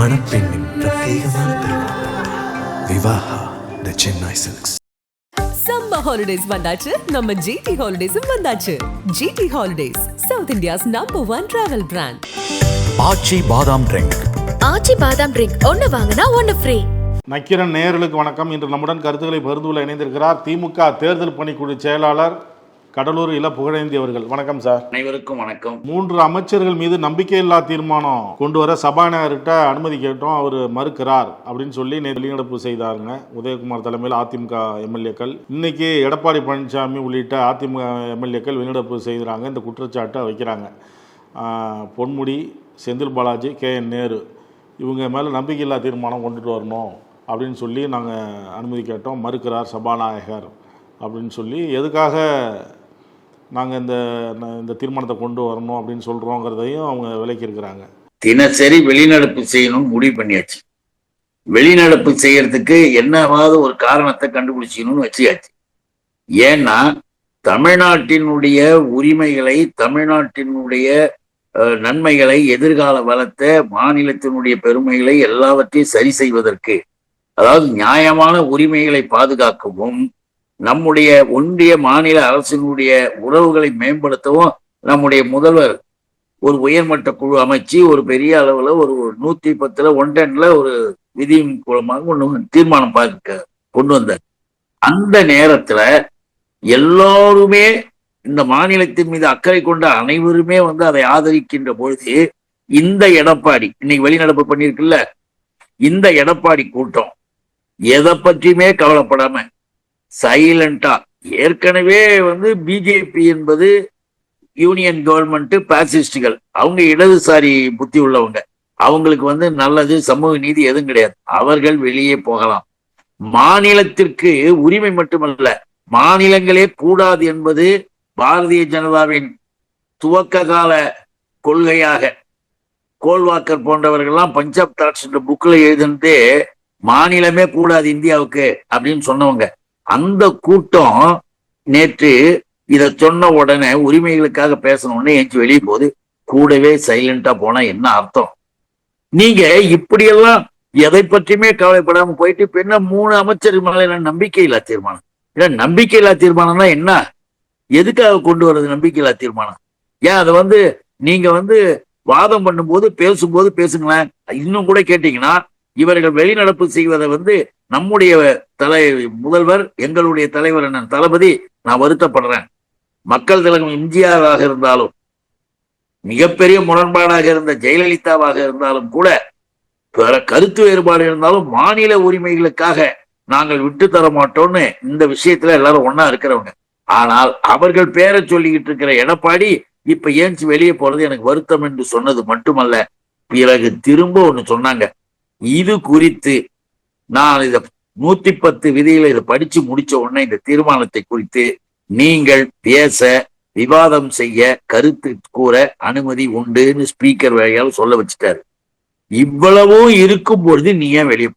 மணப்பெண்ணின் பிரத்யேகமான திருமணம். Vivaha the Chennai silks summer holidays வந்தாச்சு. நம்ம ஜிடி ஹாலிடேஸும் வந்தாச்சு. GT holidays south India's number one travel brand Aachi badam drink Aachi பாதாம் ட்ரிங்க் ஒன்னு வாங்கினா ஒன்னு ஃப்ரீ நக்கிரன் நேயர்களுக்கு வணக்கம். இன்று நம்முடன் கருத்துக்களை பகிர்ந்துள்ள இணைந்திருக்கிறார். திமுக தேர்தல் பணிக்குழு செயலாளர் கடலூர் இள புகழேந்தி அவர்கள். வணக்கம் சார் அனைவருக்கும் வணக்கம். மூன்று அமைச்சர்கள் மீது நம்பிக்கையில்லா தீர்மானம் கொண்டு வர சபாநாயகர்கிட்ட அனுமதி கேட்டோம் அவர் மறுக்கிறார் அப்படின்னு சொல்லி வெளிநடப்பு செய்தாருங்க. உதயகுமார் தலைமையில் அதிமுக எம்எல்ஏக்கள். இன்னைக்கு எடப்பாடி பழனிசாமி உள்ளிட்ட அதிமுக எம்எல்ஏக்கள் வெளிநடப்பு செய்கிறாங்க இந்த குற்றச்சாட்டை வைக்கிறாங்க. பொன்முடி செந்தில் பாலாஜி கே என் நேரு இவங்க மேலே நம்பிக்கையில்லா தீர்மானம் கொண்டுட்டு வரணும் அப்படின்னு சொல்லி நாங்கள் அனுமதி கேட்டோம் மறுக்கிறார் சபாநாயகர் அப்படின்னு சொல்லி. எதுக்காக நாங்கள் இந்த இந்த தீர்மானத்தை கொண்டு வரணும் அப்படின்னு சொல்கிறோங்கிறதையும் அவங்க விளக்கியிருக்கிறாங்க. தினசரி வெளிநடப்பு செய்யணும் முடிவு பண்ணியாச்சு. வெளிநடப்பு செய்யறதுக்கு என்னவாவது ஒரு காரணத்தை கண்டுபிடிச்சிக்கணும்னு வச்சியாச்சு. ஏன்னா தமிழ்நாட்டினுடைய உரிமைகளை தமிழ்நாட்டினுடைய நன்மைகளை எதிர்கால வளத்தை மாநிலத்தினுடைய பெருமைகளை எல்லாவற்றையும் சரி செய்வதற்கு அதாவது நியாயமான உரிமைகளை பாதுகாக்கவும் நம்முடைய ஒன்றிய மாநில அரசினுடைய உறவுகளை மேம்படுத்தவும் நம்முடைய முதல்வர் ஒரு உயர்மட்ட குழு அமைச்சு ஒரு பெரிய அளவில் ஒரு நூத்தி பத்துல ஒன்றன்ல ஒரு விதியின் மூலமாக ஒன்று தீர்மானம் பார்க்க கொண்டு வந்தார். அந்த நேரத்துல எல்லோருமே இந்த மாநிலத்தின் மீது அக்கறை கொண்ட அனைவருமே வந்து அதை ஆதரிக்கின்ற பொழுது இந்த எடப்பாடி இன்னைக்கு வெளிநடப்பு பண்ணியிருக்குல்ல இந்த எடப்பாடி கூட்டம் எதை பற்றியுமே கவலைப்படாம சைலண்டா. ஏற்கனவே வந்து பிஜேபி என்பது யூனியன் கவர்மெண்ட் பாசிஸ்டுகள். அவங்க இடதுசாரி புத்தி உள்ளவங்க. அவங்களுக்கு வந்து நல்லது சமூக நீதி எதுவும் கிடையாது. அவர்கள் வெளியே போகலாம். மாநிலத்திற்கு உரிமை மட்டுமல்ல மாநிலங்களே கூடாது என்பது பாரதிய ஜனதாவின் துவக்க கால கொள்கையாக. கோல்வாக்கர் போன்றவர்கள்லாம் பஞ்சாப் தாட்ஸ் புக்கில் எழுதுனதே மாநிலமே கூடாது இந்தியாவுக்கு அப்படின்னு சொன்னவங்க. அந்த கூட்டம் நேற்று இதை சொன்ன உடனே உரிமைகளுக்காக பேசணும்னு ஏஞ்சி வெளியே போகுது. கூடவே சைலண்டா போனா என்ன அர்த்தம்? நீங்க இப்படியெல்லாம் எதை பற்றியுமே கவலைப்படாம போயிட்டு இப்ப என்ன மூணு அமைச்சர் மேல நம்பிக்கையில்லா தீர்மானம்? ஏன்னா நம்பிக்கையில்லா தீர்மானம்னா என்ன? எதுக்காக கொண்டு வர்றது நம்பிக்கையில்லா தீர்மானம்? ஏன் அதை வந்து நீங்க வந்து வாதம் பண்ணும்போது பேசும்போது பேசுங்களேன். இன்னும் கூட கேட்டீங்கன்னா இவர்கள் வெளிநடப்பு செய்வதை வந்து நம்முடைய தலை முதல்வர் எங்களுடைய தலைவர் அண்ணன் தளபதி நான் வருத்தப்படுறேன். மக்கள் திலகம் எம்ஜிஆராக இருந்தாலும் மிகப்பெரிய முரண்பாடாக இருந்த ஜெயலலிதாவாக இருந்தாலும் கூட பிற கருத்து வேறுபாடு இருந்தாலும் மாநில உரிமைகளுக்காக நாங்கள் விட்டு தர மாட்டோம்னு இந்த விஷயத்துல எல்லாரும் ஒன்னா இருக்கிறவங்க. ஆனால் அவர்கள் பேரை சொல்லிக்கிட்டு இருக்கிற எடப்பாடி இப்ப ஏஞ்சி வெளியே போறது எனக்கு வருத்தம் என்று சொன்னது மட்டுமல்ல. பிறகு திரும்ப ஒண்ணு சொன்னாங்க. இது குறித்து நான் இத நூத்தி பத்து விதியில இதை படிச்சு முடிச்ச உடனே இந்த தீர்மானத்தை குறித்து நீங்கள் பேச விவாதம் செய்ய கருத்து கூற அனுமதி உண்டுன்னு ஸ்பீக்கர் வகையால் சொல்ல வச்சுட்டாரு. இவ்வளவும் இருக்கும் பொழுது நீ ஏன் வெளியே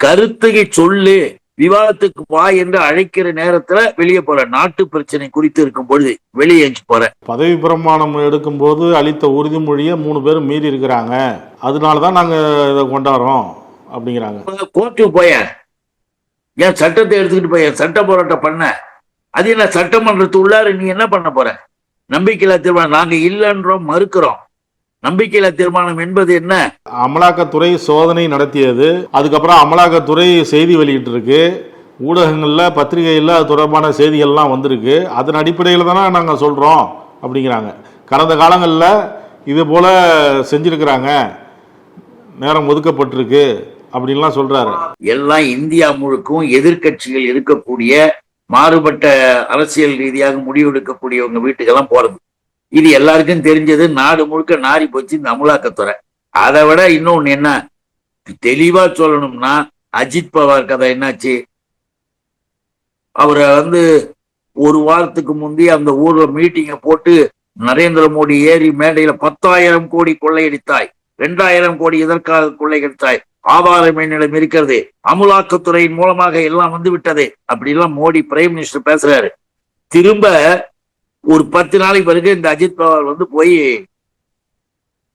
கருத்துகை சொல்லு. விவாதத்துக்கு வா என்று அழைக்கிற நேரத்துல வெளியே போற. நாட்டு பிரச்சனை குறித்து இருக்கும் பொழுது வெளியே எஞ்சி போற. பதவி பிரமாணம் எடுக்கும்போது அளித்த உறுதிமொழியை மூணு பேரும் மீறி இருக்கிறாங்க. அதனால தான் நாங்கள் இதை கொண்டாடுறோம் அப்படிங்கிறாங்க. கோர்ட்டுக்கு போய. ஏன் சட்டத்தை எடுத்துக்கிட்டு போய சட்ட போராட்டம் பண்ண? அது என்ன சட்டமன்றத்து உள்ளார நீ என்ன பண்ண போற? நம்பிக்கையில்லா தீர்மானம். நாங்க இல்லைன்றோம் மறுக்கிறோம். நம்பிக்கையில்லா தீர்மானம் என்பது என்ன? அமலாக்கத்துறை சோதனை நடத்தியது. அதுக்கப்புறம் அமலாக்கத்துறை செய்தி வெளியிட்டிருக்கு. ஊடகங்களில் பத்திரிகையில் அது தொடர்பான செய்திகள்லாம் வந்திருக்கு. அதன் அடிப்படையில் தானே நாங்கள் சொல்கிறோம் அப்படிங்கிறாங்க. கடந்த காலங்களில் இது போல் செஞ்சுருக்கிறாங்க. நேரம் ஒதுக்கப்பட்டிருக்கு அப்படின்லாம் சொல்கிறாரு எல்லாம் இந்தியா முழுக்கும் எதிர்க்கட்சிகள் இருக்கக்கூடிய மாறுபட்ட அரசியல் ரீதியாக முடிவெடுக்கக்கூடியவங்க வீட்டுக்கெல்லாம் போறது. இது எல்லாருக்கும் தெரிஞ்சது நாடு முழுக்க நாரி போச்சு இந்த அமலாக்கத்துறை அதை விட இன்னொன்னு என்ன? தெளிவா சொல்லணும்னா அஜித் பவார் கதை என்னாச்சு? அவரை வந்து ஒரு வாரத்துக்கு முந்தைய அந்த ஊர்ல மீட்டிங்கை போட்டு நரேந்திர மோடி ஏறி மேடையில பத்தாயிரம் கோடி கொள்ளையடித்தாய். ரெண்டாயிரம் கோடி எதற்காக கொள்ளையடித்தாய். ஆதாரம் என்னிடம் இருக்கிறது. அமுலாக்கத்துறையின் மூலமாக எல்லாம் வந்து விட்டது அப்படிலாம் மோடி பிரைம் மினிஸ்டர் பேசுறாரு. திரும்ப ஒரு பத்து நாளைக்கு பிறகு இந்த அஜித் பவார் வந்து போய்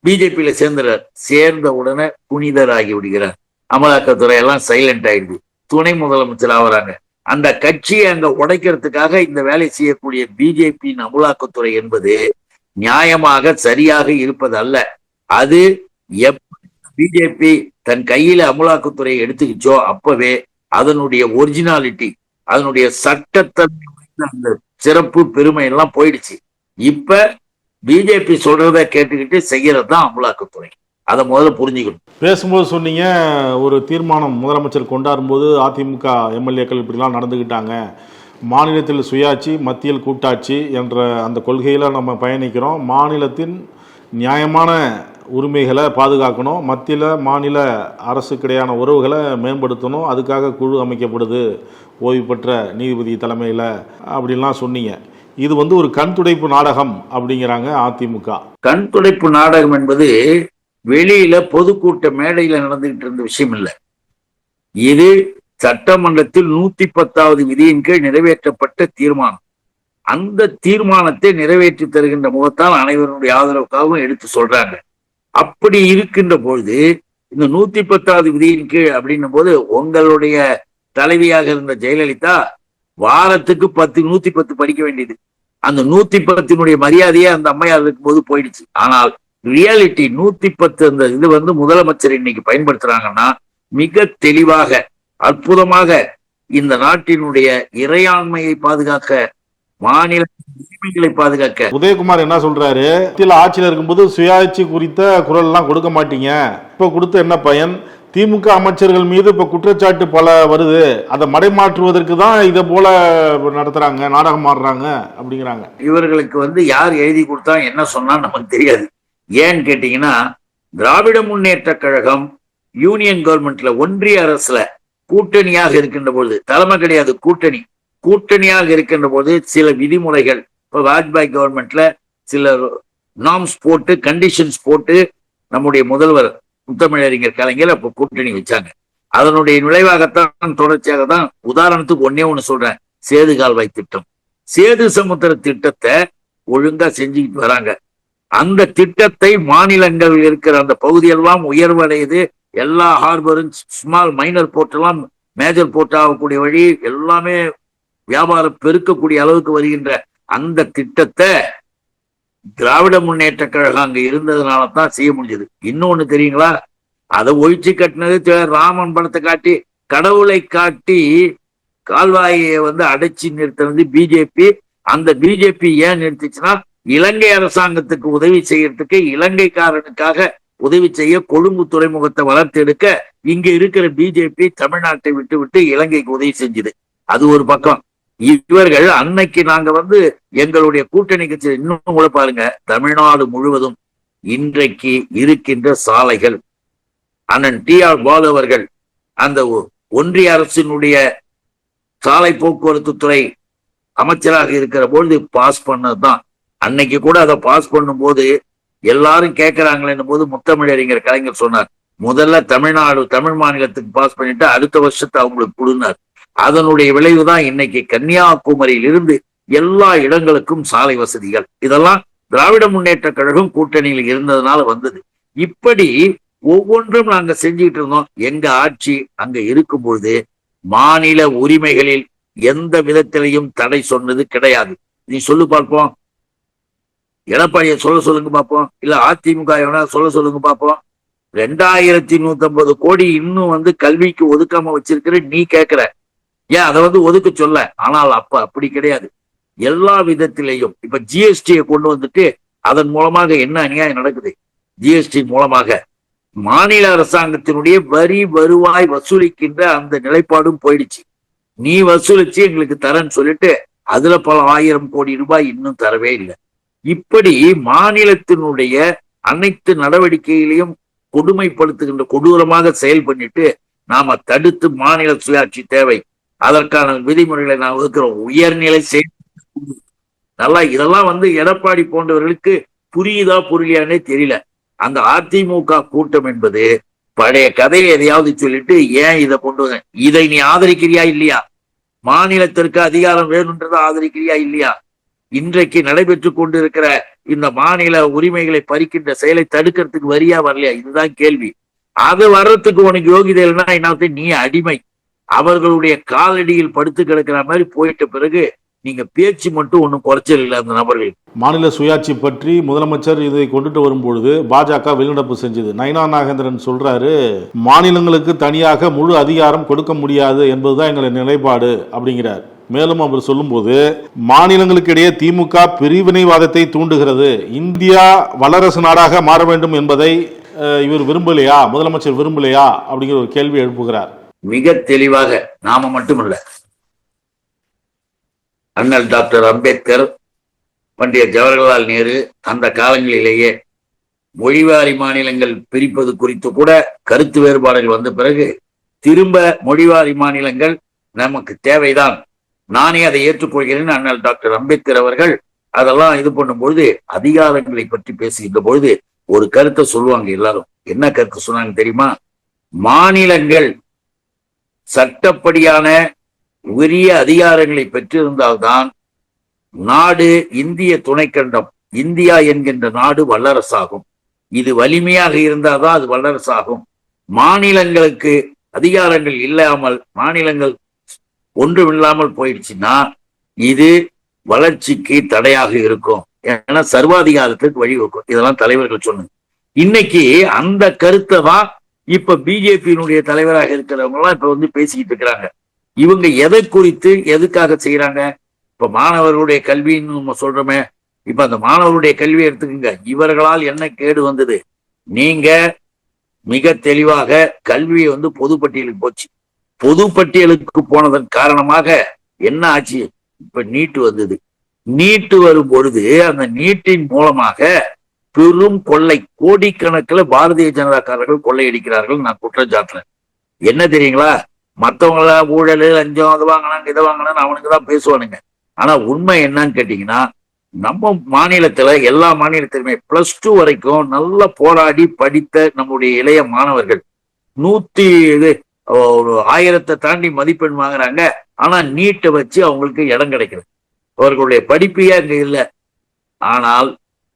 பிஜேபியில சேர்ந்துறார். சேர்ந்த உடனே புனிதர் ஆகி விடுகிறார். அமலாக்கத்துறை எல்லாம் சைலண்ட் ஆயிடுது. துணை முதலமைச்சர் ஆகுறாங்க அந்த கட்சியை அங்க உடைக்கிறதுக்காக இந்த வேலை செய்யக்கூடிய பிஜேபியின் அமலாக்கத்துறை என்பது நியாயமாக சரியாக இருப்பது அல்ல அது எப் பிஜேபி தன் கையில அமலாக்கத்துறையை எடுத்துக்கிச்சோ அப்பவே அதனுடைய ஒரிஜினாலிட்டி அதனுடைய சட்டத்தன்மை அந்த சிறப்பு பெருமை எல்லாம் போயிடுச்சு. இப்ப பிஜேபி சொல்றத கேட்டுக்கிட்டு செய்யறது தான் அமலாக்கத்துறை. அதை முதல்ல புரிஞ்சுக்கணும். பேசும்போது சொன்னீங்க ஒரு தீர்மானம் முதலமைச்சர் கொண்டாடும்போது அதிமுக எம்எல்ஏக்கள் இப்படிலாம் நடந்துக்கிட்டாங்க. மாநிலத்தில் சுயாட்சி மத்தியில் கூட்டாட்சி என்ற அந்த கொள்கையில் நம்ம பயணிக்கிறோம். மாநிலத்தின் நியாயமான உரிமைகளை பாதுகாக்கணும். மத்தியில் மாநில அரசுக்கிடையான உறவுகளை மேம்படுத்தணும். அதுக்காக குழு அமைக்கப்படுது. ஓய்வு பெற்ற நீதிபதி தலைமையில் அப்படின்லாம் சொன்னீங்க. இது வந்து ஒரு கண் துடைப்பு நாடகம் அப்படிங்கிறாங்க அதிமுக. கண் துடைப்பு நாடகம் என்பது வெளியில பொதுக்கூட்ட மேடையில் நடந்துகிட்டு இருந்த விஷயம் இல்லை. இது சட்டமன்றத்தில் நூத்தி பத்தாவது விதியின் கீழ் நிறைவேற்றப்பட்ட தீர்மானம். அந்த தீர்மானத்தை நிறைவேற்றி தருகின்ற முகத்தால் அனைவருடைய ஆதரவுக்காகவும் எடுத்து சொல்றாங்க. அப்படி இருக்கின்ற பொழுது இந்த நூத்தி பத்தாவது விதியின் கீழ் அப்படின்னும் போது உங்களுடைய தலைவியாக இருந்த ஜெயலலிதா வாரத்துக்கு பத்து நூத்தி பத்து படிக்க வேண்டியது. அந்த நூத்தி பத்தினுடைய மரியாதையே அந்த அம்மையார் இருக்கும்போது போயிடுச்சு. ஆனால் ரியாலிட்டி நூத்தி பத்து அந்த இது வந்து முதலமைச்சர் இன்னைக்கு பயன்படுத்துறாங்கன்னா மிக தெளிவாக அற்புதமாக இந்த நாட்டினுடைய இறையாண்மையை பாதுகாக்க மாநில உரிமைகளை பாதுகாக்க. உதயகுமார் என்ன சொல்றாரு? ஆட்சியில் இருக்கும்போது சுயாட்சி குறித்த குரல் எல்லாம் கொடுக்க மாட்டீங்க. இப்ப கொடுத்த என்ன பயன்? திமுக அமைச்சர்கள் மீது இப்ப குற்றச்சாட்டு பல வருது. அதை மடைமாற்றுவதற்கு தான் இதை போல நடத்துறாங்க நாடகம் ஆடுறாங்க அப்படிங்கிறாங்க. இவர்களுக்கு வந்து யார் எழுதி கொடுத்தா என்ன சொன்னா நமக்கு தெரியாது. ஏன்னு கேட்டீங்கன்னா திராவிட முன்னேற்ற கழகம் யூனியன் கவர்மெண்ட்ல ஒன்றிய அரசுல கூட்டணியாக இருக்கின்ற பொழுது தலைமை கிடையாது கூட்டணி. கூட்டணியாக இருக்கின்ற போது சில விதிமுறைகள் இப்ப வாஜ்பாய் கவர்மெண்ட்ல சில நாம்ஸ் போட்டு கண்டிஷன்ஸ் போட்டு நம்முடைய முதல்வர் முத்தமிழறிஞர் கலைஞர் அப்ப கூட்டணி வச்சாங்க. அதனுடைய விளைவாகத்தான் தொடர்ச்சியாக தான் உதாரணத்துக்கு ஒன்னே ஒண்ணு சொல்றேன். சேது கால்வாய் திட்டம். சேது சமுத்திர திட்டத்தை ஒழுங்கா செஞ்சுக்கிட்டு வராங்க. அந்த திட்டத்தை மாநிலங்கள் இருக்கிற அந்த பகுதியெல்லாம் உயர்வடையுது. எல்லா ஹார்பரும் ஸ்மால் மைனர் போர்ட் எல்லாம் மேஜர் போர்ட் ஆகக்கூடிய வழி எல்லாமே வியாபாரம் பெருக்கக்கூடிய அளவுக்கு வருகின்ற அந்த திட்டத்தை திராவிட முன்னேற்ற கழகம் அங்க இருந்ததுனால தான் செய்ய முடிஞ்சது. இன்னொன்னு தெரியுங்களா? அதை ஒழிச்சு கட்டினது ராமன் படத்தை காட்டி கடவுளை காட்டி கால்வாயை வந்து அடைச்சி நிறுத்தினது பிஜேபி. அந்த பிஜேபி ஏன் நிறுத்திச்சுன்னா இலங்கை அரசாங்கத்துக்கு உதவி செய்யறதுக்கு இலங்கைக்காரனுக்காக உதவி செய்ய கொழும்பு துறைமுகத்தை வளர்த்தெடுக்க இங்க இருக்கிற பிஜேபி தமிழ்நாட்டை விட்டு விட்டு இலங்கைக்கு உதவி செஞ்சது. அது ஒரு பக்கம். இவர்கள் அன்னைக்கு நாங்க வந்து எங்களுடைய கூட்டணி கட்சி இன்னும் கூட பாருங்க தமிழ்நாடு முழுவதும் இன்றைக்கு இருக்கின்ற சாலைகள். அண்ணன் டி ஆர் பாலு அவர்கள் அந்த ஒ- ஒன்றிய அரசினுடைய சாலை போக்குவரத்து துறை அமைச்சராக இருக்கிற பொழுது பாஸ் பண்ணதுதான். அன்னைக்கு கூட அதை பாஸ் பண்ணும்போது எல்லாரும் கேட்கிறாங்களேன்னும் போது முத்தமிழறிஞர் கலைஞர் சொன்னார் முதல்ல தமிழ்நாடு தமிழ் மாநிலத்துக்கு பாஸ் பண்ணிட்டு அடுத்த வருஷத்தை அவங்களுக்கு கொடுனார் அதனுடைய விளைவுதான் இன்னைக்கு கன்னியாகுமரியில் இருந்து எல்லா இடங்களுக்கும் சாலை வசதிகள். இதெல்லாம் திராவிட முன்னேற்ற கழகம் கூட்டணியில் இருந்ததுனால வந்தது. இப்படி ஒவ்வொன்றும் நாங்க செஞ்சுட்டு இருந்தோம். எங்க ஆட்சி அங்க இருக்கும் பொழுது மாநில உரிமைகளில் எந்த விதத்திலையும் தடை சொன்னது கிடையாது. நீ சொல்லு பார்ப்போம். எடப்பாடிய சொல்ல சொல்லுங்க பார்ப்போம். இல்ல அதிமுக எவனா சொல்ல சொல்லுங்க பார்ப்போம். ரெண்டாயிரத்தி நூத்தி ஐம்பது கோடி இன்னும் வந்து கல்விக்கு ஒதுக்காம வச்சிருக்கிற நீ கேக்குற. ஏன் அதை வந்து ஒதுக்க சொல்ல. ஆனால் அப்ப அப்படி கிடையாது. எல்லா விதத்திலையும் இப்ப ஜிஎஸ்டியை கொண்டு வந்துட்டு அதன் மூலமாக என்ன அநியாயம் நடக்குது? ஜிஎஸ்டி மூலமாக மாநில அரசாங்கத்தினுடைய வரி வருவாய் வசூலிக்கின்ற அந்த நிலைப்பாடும் போயிடுச்சு. நீ வசூலிச்சு எங்களுக்கு தரேன்னு சொல்லிட்டு அதுல பல ஆயிரம் கோடி ரூபாய் இன்னும் தரவே இல்லை. இப்படி மாநிலத்தினுடைய அனைத்து நடவடிக்கைகளையும் கொடுமைப்படுத்துகின்ற கொடூரமாக செயல் பண்ணிட்டு நாம தடுத்து மாநில சுயாட்சி தேவை. அதற்கான விதிமுறைகளை நான் ஒதுக்குறோம். உயர்நிலை செயல் நல்லா இதெல்லாம் வந்து எடப்பாடி போன்றவர்களுக்கு புரியுதா புரியலையானே தெரியல. அந்த அதிமுக கூட்டம் என்பது பழைய கதையை எதையாவது சொல்லிட்டு ஏன் இதை கொண்டு வந்த இதை நீ ஆதரிக்கிறியா இல்லையா? மாநிலத்திற்கு அதிகாரம் வேணுன்றதை ஆதரிக்கிறியா இல்லையா? இன்றைக்கு நடைபெற்று கொண்டிருக்கிற இந்த மாநில உரிமைகளை பறிக்கின்ற செயலை தடுக்கிறதுக்கு வரியா வரலையா? இதுதான் கேள்வி. அது வர்றதுக்கு உனக்கு யோகிதை இல்லைன்னா என்ன நீ அடிமை. அவர்களுடைய காலடியில் படுத்து கிடக்கிற மாதிரி போயிட்ட பிறகு நீங்க பேச்சு மட்டும் ஒன்றும் குறைச்சல் இல்லை அந்த நபர்கள். மாநில சுயாட்சி பற்றி முதலமைச்சர் இதை கொண்டுட்டு வரும்பொழுது பாஜக வெளிநடப்பு செஞ்சது. நயனா நாகேந்திரன் சொல்றாரு மாநிலங்களுக்கு தனியாக முழு அதிகாரம் கொடுக்க முடியாது என்பதுதான் எங்களின் நிலைப்பாடு அப்படிங்கிறார். மேலும் அவர் சொல்லும்போது மாநிலங்களுக்கு இடையே திமுக பிரிவினைவாதத்தை தூண்டுகிறது. இந்தியா வல்லரசு நாடாக மாற வேண்டும் என்பதை இவர் விரும்பலையா? முதலமைச்சர் விரும்பலையா? அப்படிங்கிற ஒரு கேள்வி எழுப்புகிறார். மிக தெளிவாக நாம மட்டுமல்ல. அண்ணல் டாக்டர் அம்பேத்கர் பண்டிய ஜவஹர்லால் நேரு அந்த காலங்களிலேயே மொழிவாரி மாநிலங்கள் பிரிப்பது குறித்து கூட கருத்து வேறுபாடுகள் வந்த பிறகு திரும்ப மொழிவாரி மாநிலங்கள் நமக்கு தேவைதான். நானே அதை ஏற்றுக்கொள்கிறேன். அண்ணல் டாக்டர் அம்பேத்கர் அவர்கள் அதெல்லாம் இது பண்ணும்பொழுது அதிகாரங்களை பற்றி பேசுகின்ற பொழுது ஒரு கருத்தை சொல்லுவாங்க எல்லாரும். என்ன கருத்து சொன்னாங்க தெரியுமா? மாநிலங்கள் சட்டப்படியான உரிய அதிகாரங்களை பெற்றிருந்தால்தான் நாடு இந்திய துணைக்கண்டம் இந்தியா என்கின்ற நாடு வல்லரசாகும். இது வலிமையாக இருந்தால்தான் அது வல்லரசாகும். மாநிலங்களுக்கு அதிகாரங்கள் இல்லாமல் மாநிலங்கள் ஒன்றுமில்லாமல் போயிடுச்சுன்னா இது வளர்ச்சிக்கு தடையாக இருக்கும். ஏன்னா சர்வாதிகாரத்துக்கு வழிவகுக்கும் இதெல்லாம் தலைவர்கள் சொன்னது. இன்னைக்கு அந்த கருத்தை தான் இப்ப பிஜேபியினுடைய தலைவராக இருக்கிறவங்க எல்லாம் இப்ப வந்து பேசிக்கிட்டு இருக்கிறாங்க. இவங்க எதை குறித்து எதுக்காக செய்யறாங்க இப்ப மாணவர்களுடைய கல்வின்னு நம்ம சொல்றோமே. இப்ப அந்த மாணவருடைய கல்வியை எடுத்துக்கோங்க. இவர்களால் என்ன கேடு வந்தது? நீங்க மிக தெளிவாக கல்வியை வந்து பொதுப்பட்டியலுக்கு போச்சு. பொதுப்பட்டியலுக்கு போனதன் காரணமாக என்ன ஆச்சு? இப்ப நீட்டு வந்தது. நீட்டு வரும் பொழுது அந்த நீட்டின் மூலமாக பெரும் கொள்ளை கோடிக்கணக்கில் பாரதிய ஜனதாக்காரர்கள் கொள்ளையடிக்கிறார்கள். நான் குற்றம் சாட்டுறேன் என்ன தெரியுங்களா? மற்றவங்கள ஊழல் லஞ்சம் அது வாங்கினாங்க இதை வாங்கினான்னு அவனுக்கு தான் பேசுவானுங்க. ஆனா உண்மை என்னன்னு கேட்டீங்கன்னா நம்ம மாநிலத்துல எல்லா மாநிலத்திலுமே பிளஸ் டூ வரைக்கும் நல்லா போராடி படித்த நம்முடைய இளைய மாணவர்கள். நூத்தி இது ஒரு ஆயிரத்தை தாண்டி மதிப்பெண் வாங்குறாங்க. ஆனா நீட்டை வச்சு அவங்களுக்கு இடம் கிடைக்கிறது அவர்களுடைய படிப்பையே அங்க இல்லை. ஆனால்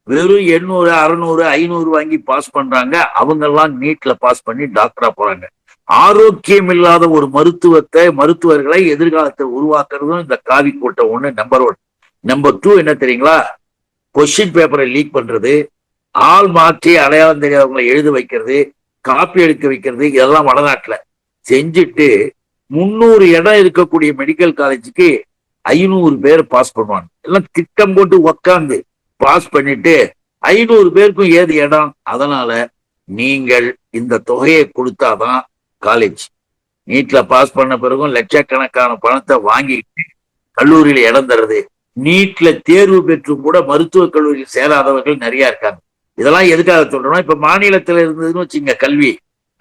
வெறும் எண்ணூறு அறுநூறு ஐநூறு வாங்கி பாஸ் பண்றாங்க. அவங்க எல்லாம் நீட்ல பாஸ் பண்ணி டாக்டரா போறாங்க. ஆரோக்கியம் இல்லாத ஒரு மருத்துவத்தை மருத்துவர்களை எதிர்காலத்தை உருவாக்குறதும் இந்த காவி கூட்டம் ஒண்ணு நம்பர் ஒன் நம்பர் டூ என்ன தெரியுங்களா? கொஸ்டின் பேப்பரை லீக் பண்றது. ஆள் மாற்றி அடையாளம் தெரியாதவங்களை எழுத வைக்கிறது. காப்பி எடுக்க வைக்கிறது. இதெல்லாம் வடநாட்டுல. செஞ்சுட்டு முன்னூறு இடம் இருக்கக்கூடிய மெடிக்கல் காலேஜுக்கு ஐநூறு பேர் பாஸ் பண்ணுவாங்க. எல்லாம் திட்டம் போட்டு உக்காந்து பாஸ் பண்ணிட்டு ஐநூறு பேருக்கும் ஏது இடம்? அதனால நீங்கள் இந்த தொகையை கொடுத்தாதான் காலேஜ் நீட்ல பாஸ் பண்ண பிறகும் லட்சக்கணக்கான பணத்தை வாங்கிட்டு கல்லூரியில இடம் தருது நீட்ல தேர்வு பெற்றும் கூட மருத்துவக் கல்லூரியில் சேராதவர்கள் நிறைய இருக்காங்க. இதெல்லாம் எதுக்காக சொல்றோம்னா இப்ப மாநிலத்துல இருந்ததுன்னு வச்சுங்க கல்வி.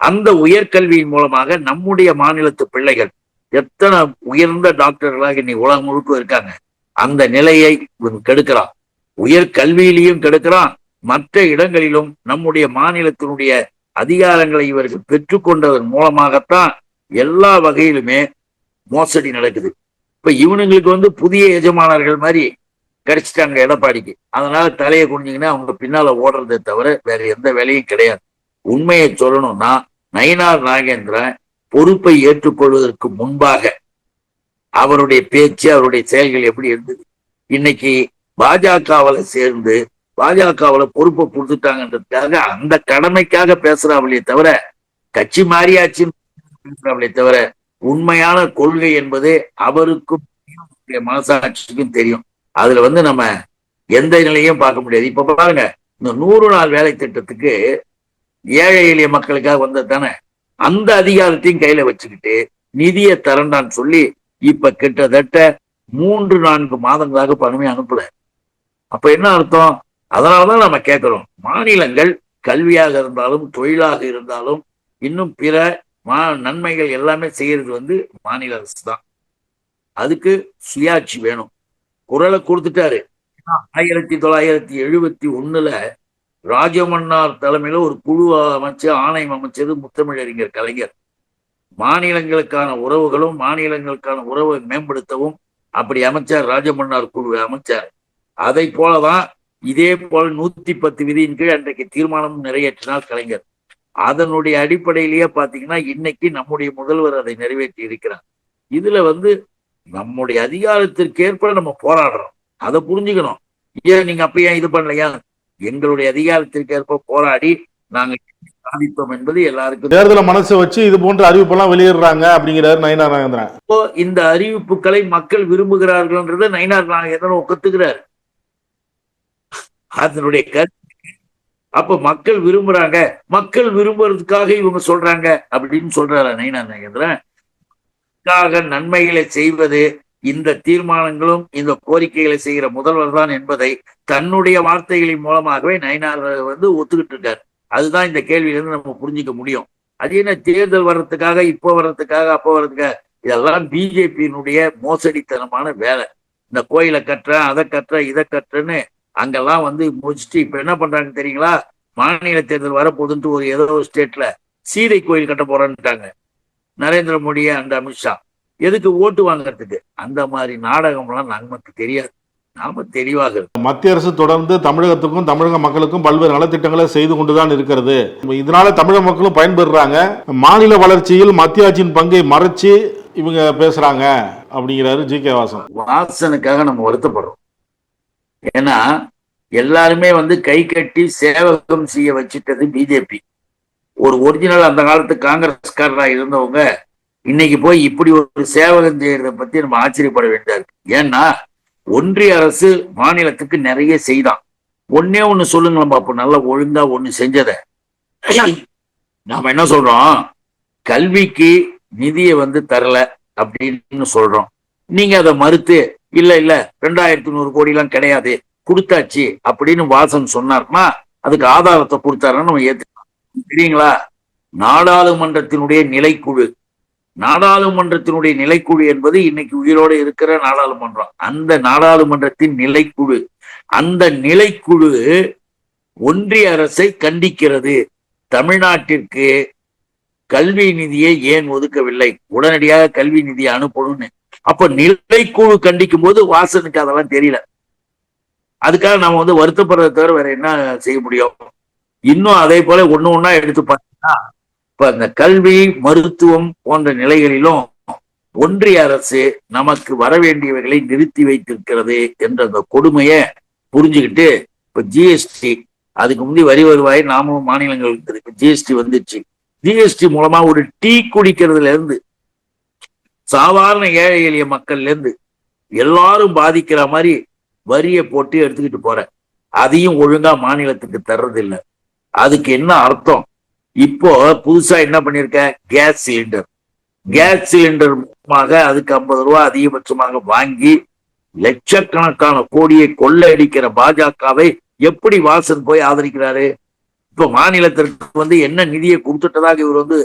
அந்த உயர்கல்வியின் மூலமாக நம்முடைய மாநிலத்து பிள்ளைகள் எத்தனை உயர்ந்த டாக்டர்களாக இன்னைக்கு உலகம் முழுக்க இருக்காங்க அந்த நிலையை கெடுக்கலாம் உயர் கல்வியிலையும் கெடுக்கிறான். மற்ற இடங்களிலும் நம்முடைய மாநிலத்தினுடைய அதிகாரங்களை இவர்கள் பெற்றுக்கொண்டதன் மூலமாகத்தான் எல்லா வகையிலுமே மோசடி நடக்குது. இப்ப இவனுங்களுக்கு வந்து புதிய எஜமானர்கள் மாதிரி கிடைச்சிட்டாங்க எடப்பாடிக்கு. அதனால தலையை குனிஞ்சிங்கன்னா அவங்க பின்னால ஓடுறதே தவிர வேற எந்த வேலையும் கிடையாது. உண்மையை சொல்லணும்னா நயினார் நாகேந்திரன் பொறுப்பை ஏற்றுக்கொள்வதற்கு முன்பாக அவருடைய பேச்சு அவருடைய செயல்கள் எப்படி இருந்தது? இன்னைக்கு பாஜகவில் சேர்ந்து பாஜகவுல பொறுப்பை கொடுத்துட்டாங்கன்றதுக்காக அந்த கடமைக்காக பேசுறாங்களே தவிர கட்சி மாறியாச்சுன்னு பேசுறாங்களே தவிர உண்மையான கொள்கை என்பது அவருக்கும் மனசாட்சிக்கும் தெரியும். அதுல வந்து நம்ம எந்த நிலையும் பார்க்க முடியாது. இப்ப பாருங்க இந்த நூறு நாள் வேலை திட்டத்துக்கு ஏழை எளிய மக்களுக்காக வந்தது தானே? அந்த அதிகாரத்தையும் கையில வச்சுக்கிட்டு நிதியை தரண்டான்னு சொல்லி இப்ப கிட்டத்தட்ட மூன்று நான்கு மாதங்களாக பணமே அனுப்பல. அப்ப என்ன அர்த்தம்? அதனாலதான் நம்ம கேட்கிறோம் மாநிலங்கள் கல்வியாக இருந்தாலும் தொழிலாக இருந்தாலும் இன்னும் பிற மா நன்மைகள் எல்லாமே செய்யறது வந்து மாநில அரசு தான் அதுக்கு சுயாட்சி வேணும். குரலை கொடுத்துட்டாரு. ஆயிரத்தி தொள்ளாயிரத்தி எழுபத்தி ஒண்ணுல ராஜமன்னார் தலைமையில ஒரு குழு அமைச்சு ஆணையம் அமைச்சது முத்தமிழறிஞர் கலைஞர். மாநிலங்களுக்கான உறவுகளும் மாநிலங்களுக்கான உறவை மேம்படுத்தவும் அப்படி அமைச்சார் ராஜமன்னார் குழு அமைச்சார். அதை போலதான் இதே போல நூத்தி பத்து விதியின் கீழ் அன்றைக்கு தீர்மானம் நிறைவேற்றினார் கலைஞர். அதனுடைய அடிப்படையிலேயே பாத்தீங்கன்னா இன்னைக்கு நம்முடைய முதல்வர் அதை நிறைவேற்றி இருக்கிறார். இதுல வந்து நம்முடைய அதிகாரத்திற்கேற்ப நம்ம போராடுறோம். அதை புரிஞ்சுக்கணும். ஏன் நீங்க அப்ப ஏன் இது பண்ணலையா? எங்களுடைய அதிகாரத்திற்கேற்ப போராடி நாங்கள் சாதித்தோம் என்பது எல்லாருக்கும் தேர்தலை மனசை வச்சு இது போன்ற அறிவிப்பெல்லாம் வெளியிடுறாங்க அப்படிங்கிறாரு நயினா நாகேந்திரன். இப்போ இந்த அறிவிப்புகளை மக்கள் விரும்புகிறார்கள்ன்றதை நயினார் நாகேந்திரன் ஒத்துக்கிறார் அதனுடைய கருத்து அப்ப மக்கள் விரும்புறாங்க. மக்கள் விரும்புறதுக்காக இவங்க சொல்றாங்க அப்படின்னு சொல்றாரு நயினார் நாகேந்திரன்? நன்மைகளை செய்வது இந்த தீர்மானங்களும் இந்த கோரிக்கைகளை செய்கிற முதல்வர் தான் என்பதை தன்னுடைய வார்த்தைகளின் மூலமாகவே நயனார் வந்து ஒத்துக்கிட்டு இருக்காரு. அதுதான் இந்த கேள்வியிலிருந்து நம்ம புரிஞ்சுக்க முடியும். அது என்ன தேர்தல் வர்றதுக்காக இப்போ வர்றதுக்காக அப்போ வர்றதுக்காக? இதெல்லாம் பிஜேபியினுடைய மோசடித்தனமான வேலை. இந்த கோயிலை கட்டுறேன் அதை கட்டுறேன் இதை கட்டுறேன்னு அங்கெல்லாம் வந்து முடிச்சுட்டு இப்ப என்ன பண்றாங்க தெரியுங்களா? மாநில தேர்தல் வரப்போகுதுன்ட்டு ஒரு ஏதோ ஒரு ஸ்டேட்ல சீதை கோயில் கட்ட போறேன்னுட்டாங்க நரேந்திர மோடி அந்த அமித்ஷா. எதுக்கு ஓட்டு வாங்குறதுக்கு? அந்த மாதிரி நாடகம்லாம் நமக்கு தெரியாது. நாம தெளிவாக. மத்திய அரசு தொடர்ந்து தமிழகத்துக்கும் தமிழக மக்களுக்கும் பல்வேறு நலத்திட்டங்களை செய்து கொண்டுதான் இருக்கிறது. இதனால தமிழக மக்களும் பயன்பெறுறாங்க. மாநில வளர்ச்சியில் மத்திய ஆட்சியின் பங்கை மறைச்சு இவங்க பேசுறாங்க அப்படிங்கிறாரு ஜி கே வாசன். வாசனுக்காக நம்ம வருத்தப்படுறோம். ஏன்னா எல்லாருமே வந்து கை கட்டி சேவகம் செய்ய வச்சிட்டது பிஜேபி. ஒரு ஒரிஜினல் அந்த காலத்து காங்கிரஸ்காரரா இருந்தவங்க இன்னைக்கு போய் இப்படி ஒரு சேவகம் செய்யறத பத்தி நம்ம ஆச்சரியப்பட வேண்டியதா இருக்கு. ஏன்னா ஒன்றிய அரசு மாநிலத்துக்கு நிறைய செய்தான். ஒன்னே ஒண்ணு சொல்லுங்களேன் அப்ப நல்லா ஒழுங்கா ஒண்ணு செஞ்சத. நாம என்ன சொல்றோம்? கல்விக்கு நிதியை வந்து தரல அப்படின்னு சொல்றோம். நீங்க அதை மறுத்து இல்ல இல்ல ரெண்டாயிரத்தி நூறு கோடி எல்லாம் கிடையாது. கொடுத்தாச்சு அப்படின்னு வாசன் சொன்னார்னா அதுக்கு ஆதாரத்தை கொடுத்தாருன்னு நம்ம ஏத்துக்கலாம். சரிங்களா? நாடாளுமன்றத்தினுடைய நிலைக்குழு. நாடாளுமன்றத்தினுடைய நிலைக்குழு என்பது இன்னைக்கு உயிரோடு இருக்கிற நாடாளுமன்றம். அந்த நாடாளுமன்றத்தின் நிலைக்குழு. அந்த நிலைக்குழு ஒன்றிய அரசை கண்டிக்கிறது. தமிழ்நாட்டிற்கு கல்வி நிதியை ஏன் ஒதுக்கவில்லை? உடனடியாக கல்வி நிதியை அனுப்பணும்னு. அப்ப நிலைக்குழு கண்டிக்கும் போது வாசனுக்கு அதெல்லாம் தெரியல. அதுக்காக நம்ம வந்து வருத்தப்படுறதை தவிர வேற என்ன செய்ய முடியும்? இன்னும் அதே போல ஒண்ணு ஒன்னா எடுத்து பார்த்தீங்கன்னா இப்ப இந்த கல்வி மருத்துவம் போன்ற நிலைகளிலும் ஒன்றிய அரசு நமக்கு வர வேண்டியவைகளை நிறுத்தி வைத்திருக்கிறது என்ற அந்த கொடுமையை புரிஞ்சுக்கிட்டு இப்ப ஜிஎஸ்டி அதுக்கு முந்தி வரி வருவாய் நாமும் மாநிலங்களுக்கு ஜிஎஸ்டி வந்துச்சு. ஜிஎஸ்டி மூலமா ஒரு டீ குடிக்கிறதுல இருந்து சாதாரண ஏழை எளிய மக்கள்ல இருந்து எல்லாரும் பாதிக்கிற மாதிரி வரியை போட்டு எடுத்துக்கிட்டு போற. அதையும் ஒழுங்கா மாநிலத்துக்கு தர்றது அதுக்கு என்ன அர்த்தம்? இப்போ புதுசா என்ன பண்ணிருக்க? Gas cylinder. கேஸ் சிலிண்டர் மூலமாக அதுக்கு ஐம்பது ரூபா அதிகபட்சமாக வாங்கி லட்சக்கணக்கான கோடியை கொள்ளையடிக்கிற பாஜகவை எப்படி வாசன் போய் ஆதரிக்கிறாரு? இப்ப மாநிலத்திற்கு வந்து என்ன நிதியை கொடுத்துட்டதாக இவர் வந்து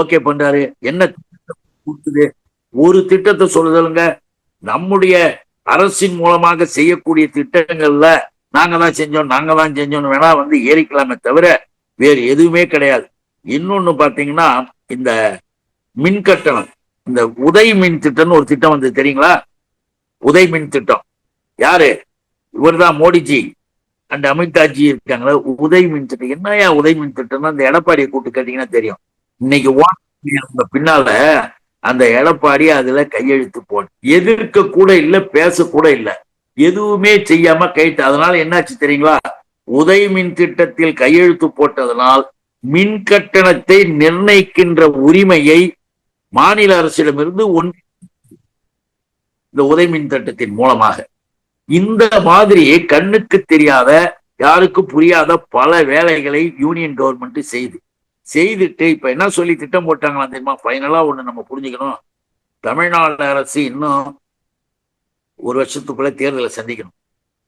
ஓகே பண்றாரு. என்ன கொடுத்துது கொடுத்தது? ஒரு திட்டத்தை சொல்லுதலுங்க. நம்முடைய அரசின் மூலமாக செய்யக்கூடிய திட்டங்கள்ல நாங்க தான் செஞ்சோம் நாங்க தான் செஞ்சோம் வேணா வந்து ஏறிக்கலாமே தவிர வேறு எதுவுமே கிடையாது. இன்னொன்னு பாத்தீங்கன்னா இந்த மின் கட்டணம் இந்த உதய் மின் திட்டம்னு ஒரு திட்டம் வந்து தெரியுங்களா? உதய் மின் திட்டம். யாரு? இவர்தான் மோடிஜி. அண்ட் அமித்ஷாஜி இருக்காங்களா உதய் மின் திட்டம். என்னையா உதய் மின் திட்டம்னா அந்த எடப்பாடியை கூட்டு கேட்டீங்கன்னா தெரியும். இன்னைக்கு பின்னால அந்த எடப்பாடி அதுல கையெழுத்து போட்டு. எதிர்க்க கூட இல்லை பேச கூட இல்லை. எதுவுமே செய்யாம கைட்டு அதனால என்னாச்சு தெரியுங்களா? உதய் மின் திட்டத்தில் கையெழுத்து போட்டதனால் மின் கட்டணத்தை நிர்ணயிக்கின்ற உரிமையை மாநில அரசிடமிருந்து ஒன் இந்த உதய் மின் திட்டத்தின் மூலமாக. இந்த மாதிரி கண்ணுக்கு தெரியாத யாருக்கும் புரியாத பல வேலைகளை யூனியன் கவர்மெண்ட் செய்து. செய்துட்டு இப்ப என்ன சொல்லி திட்டம் போட்டாங்களா தெரியுமா? ஃபைனலா ஒண்ணு நம்ம புரிஞ்சுக்கணும். தமிழ்நாடு அரசு இன்னும் ஒரு வருஷத்துக்குள்ள தேர்தலை சந்திக்கணும்.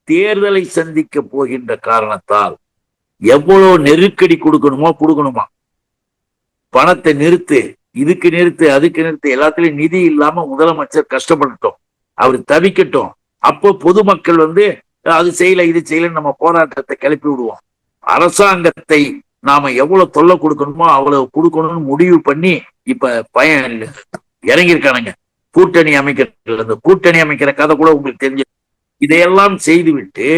தேர்தலை சந்திக்க போகின்ற காரணத்தால் எவ்வளவு நெருக்கடி கொடுக்கணுமோ கொடுக்கணுமா? பணத்தை நிறுத்து இதுக்கு நிறுத்து அதுக்கு நிறுத்து எல்லாத்துலயும் நிதி இல்லாம முதலமைச்சர் கஷ்டப்படட்டும் அவர் தவிக்கட்டும். அப்போ பொதுமக்கள் வந்து அது செய்யல இது செய்யலன்னு நம்ம போராட்டத்தை கிளப்பி விடுவோம். அரசாங்கத்தை நாம எவ்வளவு தொல்லை கொடுக்கணுமோ அவ்வளவு கொடுக்கணும்னு முடிவு பண்ணி இப்ப பயன் இறங்கியிருக்கானுங்க. கூட்டணி அமைக்கிறது இந்த கூட்டணி அமைக்கிற கதை கூட உங்களுக்கு தெரிஞ்சு இதையெல்லாம் செய்துவிட்டு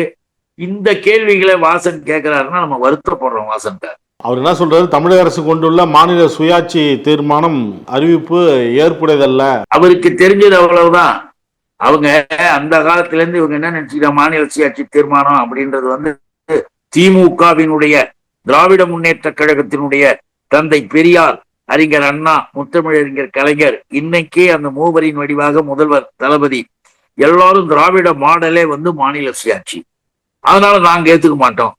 இந்த கேள்விகளை வாசன் கேட்கிறாருன்னா நம்ம வருத்தப்படுறோம் வாசன் அவர் என்ன சொல்றாரு? தமிழக அரசு கொண்டுள்ள மாநில சுயாட்சி தீர்மானம் அறிவிப்பு ஏற்புடையதல்ல. அவருக்கு தெரிஞ்சது அவ்வளவுதான். அவங்க அந்த காலத்துல இருந்து இவங்க என்ன நினைச்சுக்கிற மாநில சுயாட்சி தீர்மானம் அப்படின்றது வந்து திமுகவினுடைய திராவிட முன்னேற்ற கழகத்தினுடைய தந்தை பெரியார் அறிஞர் அண்ணா முத்தமிழறிஞர் கலைஞர் இன்னைக்கே அந்த மூவரின் வடிவாக முதல்வர் தளபதி எல்லாரும் திராவிட மாடலே வந்து மாநில சுயாட்சி. அதனால நாங்க ஏத்துக்க மாட்டோம்.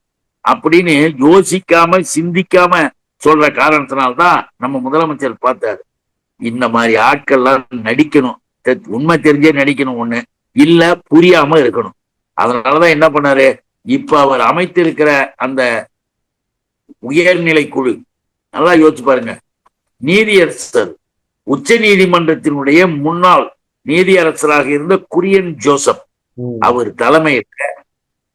அப்படின்னு யோசிக்காம சிந்திக்காம சொல்ற காரணத்தினால்தான் நம்ம முதலமைச்சர் பார்த்தாரு. இந்த மாதிரி ஆட்கள்லாம் நடிக்கணும். உண்மை தெரிஞ்சே நடிக்கணும் ஒண்ணு. இல்ல புரியாம இருக்கணும். அதனாலதான் என்ன பண்ணாரு? இப்ப அவர் அமைத்திருக்கிற அந்த உயர்நிலை குழு. நல்லா யோசிச்சு பாருங்க. நீதியரசர் உச்ச நீதிமன்றத்தினுடைய முன்னாள் நீதியரசராக இருந்த குரியன் ஜோசப் அவர் தலைமையில்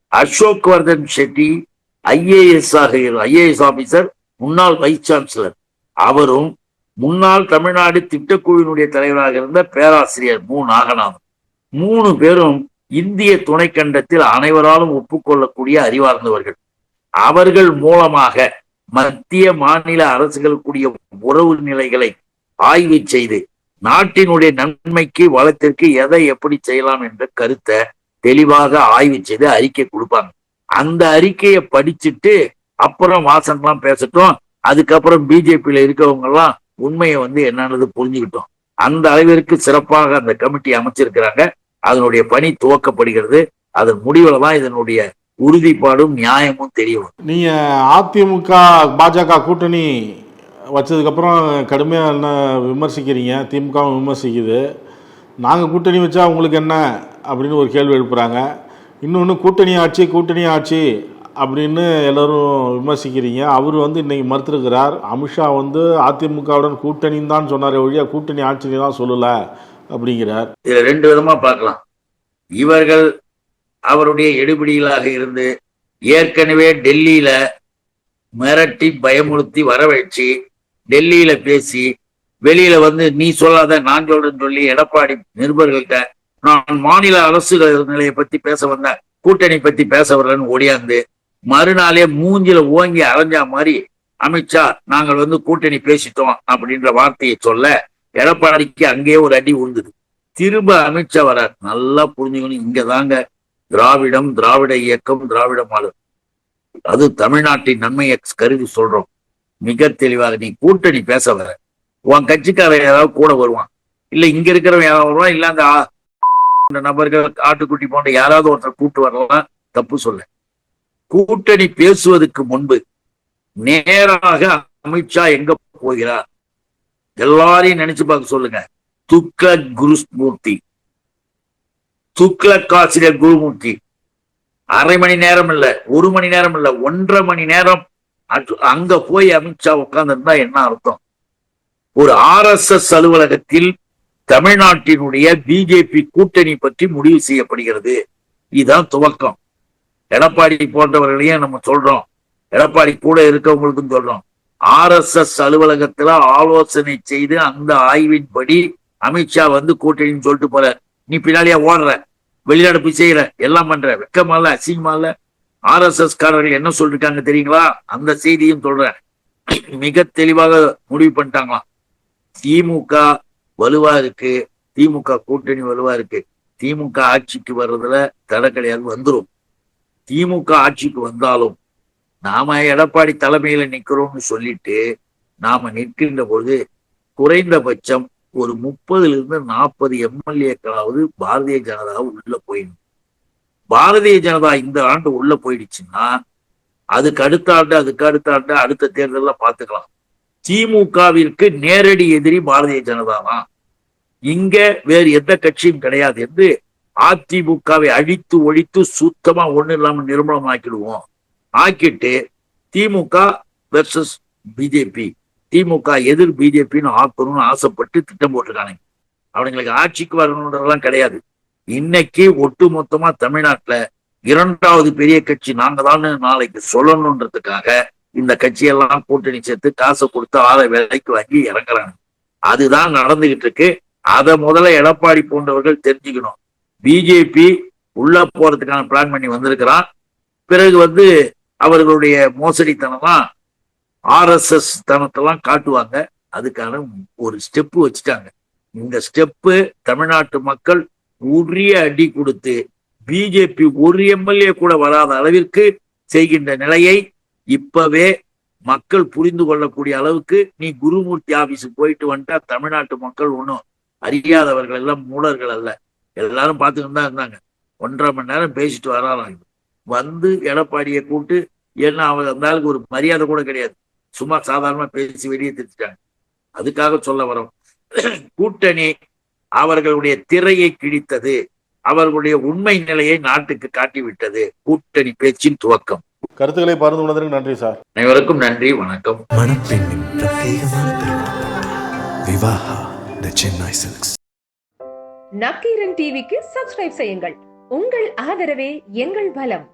அசோக் வர்தன் ஷெட்டி ஐஏஎஸ் ஆக ஐஏஎஸ் ஆபீசர் முன்னாள் வைஸ் சான்சலர். அவரும் முன்னாள் தமிழ்நாடு திட்டக்குழுவினுடைய தலைவராக இருந்த பேராசிரியர் மு. நாகநாதன். மூணு பேரும் இந்திய துணைக்கண்டத்தில் அனைவராலும் ஒப்புக்கொள்ளக்கூடிய அறிவார்ந்தவர்கள். அவர்கள் மூலமாக மத்திய மாநில அரசுகளுக்குரிய உறவு நிலைகளை ஆய்வு செய்து நாட்டினுடைய நன்மைக்கு வளத்திற்கு எதை எப்படி செய்யலாம் என்ற கருத்தை தெளிவாக ஆய்வு செய்து அறிக்கை கொடுப்பாங்க. அந்த அறிக்கையை படிச்சுட்டு அப்புறம் வாசன்லாம் பேசட்டும். அதுக்கப்புறம் பிஜேபியில இருக்கவங்க எல்லாம் உண்மையை வந்து என்னன்னு புரிஞ்சுக்கிட்டோம். அந்த அளவிற்கு சிறப்பாக அந்த கமிட்டி அமைச்சிருக்கிறாங்க. அதனுடைய பணி துவக்கப்படுகிறது. அதன் முடிவுல தான் இதனுடைய உறுதிப்பாடும் நியாயமும் தெரியும் நீங்க அதிமுக பாஜக கூட்டணி வச்சதுக்கப்புறம் கடுமையாக என்ன விமர்சிக்கிறீங்க? திமுகவும் விமர்சிக்குது. நாங்கள் கூட்டணி வச்சா உங்களுக்கு என்ன அப்படின்னு ஒரு கேள்வி எழுப்புறாங்க. இன்னொன்று கூட்டணி ஆட்சி கூட்டணி ஆட்சி அப்படின்னு எல்லாரும் விமர்சிக்கிறீங்க. அவர் வந்து இன்னைக்கு மறுத்திருக்கிறார். அமித்ஷா வந்து அதிமுகவுடன் கூட்டணின்னு தான் சொன்னாரே ஒழிய கூட்டணி ஆட்சின்னு தான் சொல்லலை அப்படிங்கிறார். இதுல ரெண்டு விதமா பார்க்கலாம். இவர்கள் அவருடைய எடுபிடிகளாக இருந்து ஏற்கனவே டெல்லியில மிரட்டி பயமுறுத்தி வரவழைச்சு டெல்லியில பேசி வெளியில வந்து நீ சொல்லாத நான் சொல்றேன்னு சொல்லி எடப்பாடி நிருபர்கள்ட்ட நான் மாநில அரசு நிலையை பத்தி பேச வந்தேன். கூட்டணி பத்தி பேச வரலன்னு ஓடியாந்து மறுநாளே மூஞ்சில ஓங்கி அரைஞ்சா மாதிரி அமித்ஷா நாங்கள் வந்து கூட்டணி பேசிட்டோம் அப்படின்ற வார்த்தையை சொல்ல எடப்பாடிக்கு அங்கேயே ஒரு அடி உழுந்தது. திரும்ப அமித்ஷா வரார். நல்லா புரிஞ்சுக்கணும். இங்க தாங்க திராவிடம் திராவிட இயக்கம் திராவிட மாடல். அது தமிழ்நாட்டின் நன்மையை கருதி சொல்றோம். மிக தெளிவாக நீ கூட்டணி பேச வர. உன் கட்சிக்காரன் ஏதாவது கூட வருவான். இல்ல இங்க இருக்கிறவன் யாராவது வருவான் இல்ல அந்த நபர்கள் ஆட்டுக்குட்டி போன்ற யாராவது ஒருத்தர் கூட்டு வரலாம். தப்பு சொல்ல. கூட்டணி பேசுவதற்கு முன்பு நேராக அமித்ஷா எங்க போகிறார்? எல்லாரையும் நினைச்சு பார்க்க சொல்லுங்க. துக்க குருமூர்த்தி துக்ளக் ஆசிரியர் குருமூர்த்தி. அரை மணி நேரம் இல்ல ஒரு மணி நேரம் இல்ல ஒன்றரை மணி நேரம் அங்க- போய் அமித்ஷா உட்கார்ந்துருந்தா என்ன அர்த்தம்? ஒரு ஆர்எஸ்எஸ் அலுவலகத்தில் தமிழ்நாட்டினுடைய பிஜேபி கூட்டணி பற்றி முடிவு செய்யப்படுகிறது. இதுதான் துவக்கம். எடப்பாடி போன்றவர்களையும் நம்ம சொல்றோம். எடப்பாடி கூட இருக்கவங்களுக்கும் சொல்றோம். ஆர்எஸ்எஸ் அலுவலகத்துல ஆலோசனை செய்து அந்த ஆய்வின்படி அமித்ஷா வந்து கூட்டணின்னு சொல்லிட்டு போற நீ பின்னாடியா ஓடுற. வெளிநாடு போய் செய்யற எல்லாம் பண்ற. வெக்கமா இல்ல அசிங்கமா இல்ல ஆர்எஸ்எஸ் காரர்கள் என்ன சொல்லிருக்காங்க தெரியுங்களா? அந்த செய்தியும் சொல்றேன். மிக தெளிவாக முடிவு பண்ணிட்டாங்களாம். திமுக வலுவா இருக்கு. திமுக கூட்டணி வலுவா இருக்கு. திமுக ஆட்சிக்கு வர்றதுல தடை கிடையாது வந்துடும் திமுக ஆட்சிக்கு வந்தாலும் நாம எடப்பாடி தலைமையில நிக்கிறோம்னு சொல்லிட்டு நாம நிற்கின்ற பொழுது குறைந்தபட்சம் ஒரு முப்பதுல இருந்து நாற்பது எம்எல்ஏக்களாவது பாரதிய ஜனதா உள்ள போயிடும். பாரதிய ஜனதா இந்த ஆண்டு உள்ள போயிடுச்சுன்னா அதுக்கு அடுத்த ஆண்டு அதுக்கு அடுத்த ஆண்டு அடுத்த தேர்தலில் பார்த்துக்கலாம் திமுகவிற்கு நேரடி எதிரி பாரதிய ஜனதா தான் இங்க வேறு எந்த கட்சியும் கிடையாது என்று அதிமுகவை அழித்து ஒழித்து சுத்தமா ஒண்ணு இல்லாம நிர்மூலம் ஆக்கிடுவோம் ஆக்கிட்டு திமுக வெர்சஸ் பிஜேபி திமுக எதிர் பிஜேபின்னு ஆக்கணும்னு ஆசைப்பட்டு திட்டம் போட்டிருக்கானுங்க. அவனுங்களுக்கு ஆட்சிக்கு வரணுன்றதெல்லாம் கிடையாது. இன்னைக்கு ஒட்டு மொத்தமா தமிழ்நாட்டுல இரண்டாவது பெரிய கட்சி நாங்க தான் நாளைக்கு சொல்லணுன்றதுக்காக இந்த கட்சியெல்லாம் கூட்டணி சேர்த்து காசை கொடுத்து ஆளை விலைக்கு வாங்கி இறங்குறாங்க. அதுதான் நடந்துகிட்டு இருக்கு. அதை முதல்ல எடப்பாடி போன்றவர்கள் தெரிஞ்சுக்கணும். பிஜேபி உள்ள போறதுக்கான பிளான் பண்ணி வந்திருக்கிறான். பிறகு வந்து அவர்களுடைய மோசடித்தனமா ஆர்எஸ்எஸ் தனத்தெல்லாம் காட்டுவாங்க. அதுக்கான ஒரு ஸ்டெப்பு வச்சுட்டாங்க. இந்த ஸ்டெப்பு தமிழ்நாட்டு மக்கள் உரிய அடி கொடுத்து பிஜேபி ஒரு எம்எல்ஏ கூட வராத அளவிற்கு செய்கின்ற நிலையை இப்பவே மக்கள் புரிந்து கொள்ளக்கூடிய அளவுக்கு நீ குருமூர்த்தி ஆபீஸுக்கு போயிட்டு வந்துட்டா தமிழ்நாட்டு மக்கள் ஒன்றும் அறியாதவர்கள் எல்லாம் மூடர்கள் அல்ல. எல்லாரும் பார்த்துக்கிட்டு தான் இருந்தாங்க. ஒன்றரை மணி நேரம் பேசிட்டு வராலாம் வந்து எடப்பாடியை கூப்பிட்டு ஏன்னா அவங்க அந்த ஆளுக்கு ஒரு மரியாதை கூட கிடையாது. சும்மா சாதாரணமா பேசி வெளியே திருச்சிட்டாங்க. அதுக்காக சொல்ல வரோம். கூட்டணி அவர்களுடைய திரையை கிழித்தது அவர்களுடைய உண்மை நிலையை நாட்டுக்கு காட்டிவிட்டது. கூட்டணி பேச்சின் துவக்கம். கருத்துக்களை பகிர்ந்து கொண்டதற்கு நன்றி சார். அனைவருக்கும் நன்றி வணக்கம். மணப்பெண்ணின் பிரத்யேகமான விவாஹா த சென்னை சில்க்ஸ். நக்கீரன் டிவிக்கு சப்ஸ்கிரைப் செய்யுங்கள். உங்கள் ஆதரவே எங்கள் பலம்.